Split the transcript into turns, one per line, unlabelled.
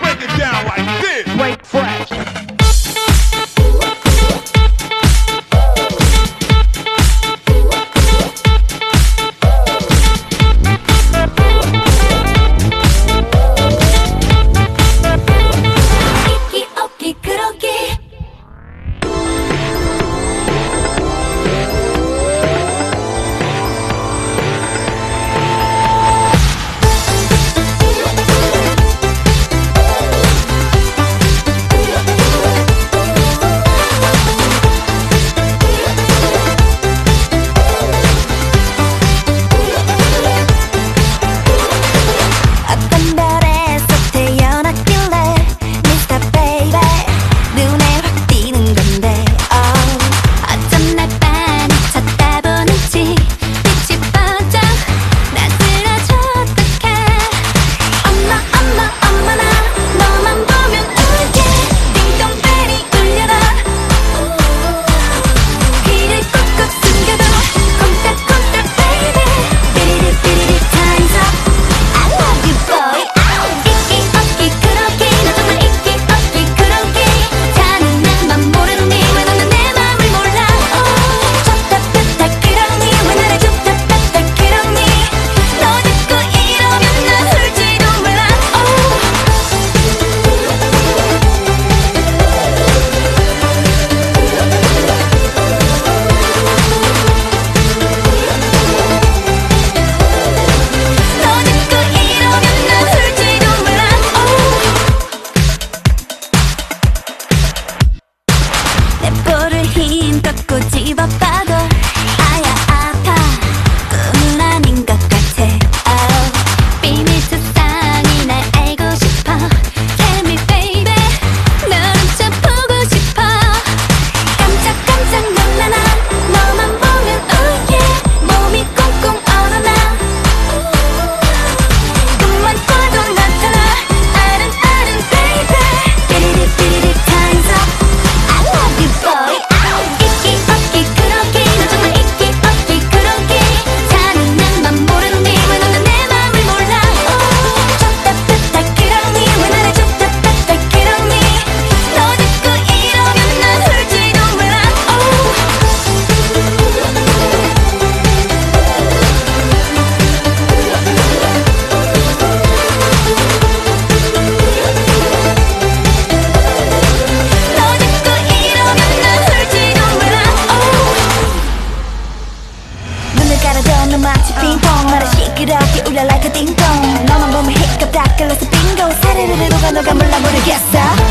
Break it down like this.
Break fresh.
내 볼을 힘껏 꼬집어 봐도 아래로 녹아 녹아 몰라 모르겠어